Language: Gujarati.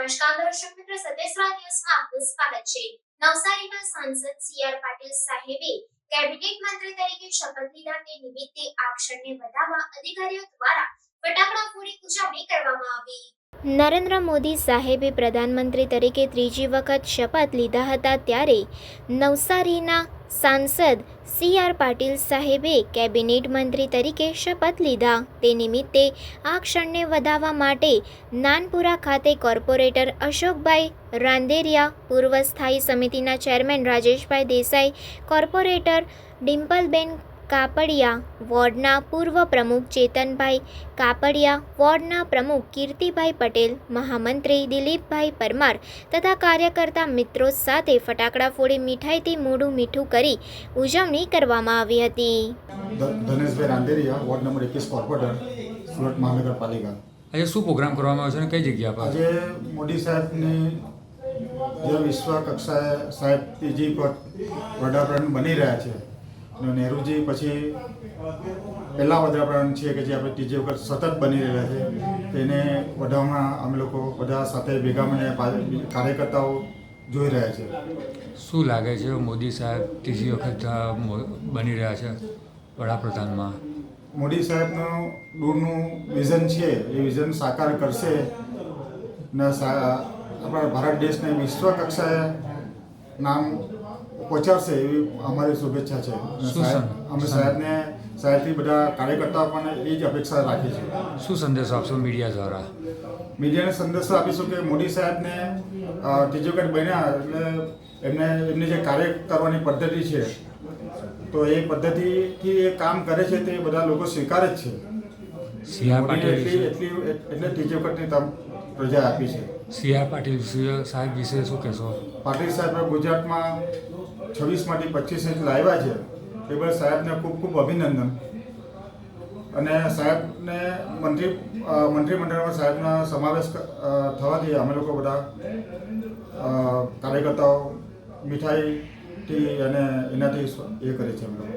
સત્યસ્રા ન્યૂઝમાં આપનું સ્વાગત છે. નવસારીના સાંસદ સીઆર પાટીલ સાહેબે કેબિનેટ મંત્રી તરીકે શપથ લીધા તે નિમિત્તે આ ક્ષણને વધાવવા અધિકારીઓ દ્વારા ફટાકડા ફોડી ઉજવણી કરવામાં આવી. નરેન્દ્ર મોદી સાહેબે પ્રધાનમંત્રી તરીકે ત્રીજી વખત શપથ લીધા હતા ત્યારે નવસારીના સાંસદ સી આર પાટીલ સાહેબે કેબિનેટ મંત્રી તરીકે શપથ લીધા. તે નિમિત્તે આ ક્ષણને વધાવવા માટે નાનપુરા ખાતે કોર્પોરેટર અશોકભાઈ રાંદેરિયા, પૂર્વ સ્થાયી સમિતિના ચેરમેન રાજેશભાઈ દેસાઈ, કોર્પોરેટર ડિમ્પલબેન કાપડિયા વોર્ડના પૂર્વ પ્રમુખ ચેતનભાઈ કાપડિયા વોર્ડના પ્રમુખ કીર્તિભાઈ પટેલ મહામંત્રી દિલીપભાઈ પરમાર તથા કાર્યકર્તા મિત્રો સાથે ફટાકડા ફોડી મીઠાઈથી મોઢું મીઠું કરી ઉજવણી કરવામાં આવી હતી. ધનેશભાઈ રાંદેરિયા વોર્ડ નંબર એકવીસ કોર્પોરેટર સુરત મહાનગરપાલિકા. આજે શું પ્રોગ્રામ કરવામાં આવ્યો છે અને કઈ જગ્યા પર આજે મોદી સાહેબની જે વિશ્વ કક્ષાએ સાહેબ ત્રીજી વડાપ્રધાન બની રહ્યા છે. અને નહેરુજી પછી પહેલાં વડાપ્રધાન છે કે જે આપણે ત્રીજી વખત સતત બની રહ્યા છે તેને વધારવામાં અમે લોકો બધા સાથે ભેગા મળીને કાર્યકર્તાઓ જોઈ રહ્યા છે. શું લાગે છે મોદી સાહેબ ત્રીજી વખત બની રહ્યા છે વડાપ્રધાનમાં? મોદી સાહેબનું દૂરનું વિઝન છે એ વિઝન સાકાર કરશે. ને આપણા ભારત દેશને વિશ્વ કક્ષાએ નામ પહોંચાડશે એવી અમારી શુભેચ્છા છે. અમે સાહેબને સાહેબથી બધા કાર્યકર્તાઓ પણ એ જ અપેક્ષા રાખી છે શું સંદેશો આપશો મીડિયા દ્વારા? મીડિયાને સંદેશો આપીશું કે મોદી સાહેબને ત્રીજો ત્રીજી બન્યા એટલે એમને એમની જે કાર્ય કરવાની પદ્ધતિ છે તો એ પદ્ધતિથી એ કામ કરે છે તે બધા લોકો સ્વીકારે જ છે. એટલી એટલી તમ પ્રજા આપી છે. સી આર પાટીલ સાહેબ વિશે શું કહેશો? પાટીલ સાહેબ ગુજરાતમાં છવ્વીસમાંથી પચીસ ઇંચ લાવ્યા છે. એ બદલ સાહેબને ખૂબ ખૂબ અભિનંદન. અને સાહેબને મંત્રી મંત્રીમંડળમાં સાહેબના સમાવેશ થવાથી અમે લોકો બધા કાર્યકર્તાઓ મીઠાઈથી અને એનાથી એ કરે છે અમે લોકો.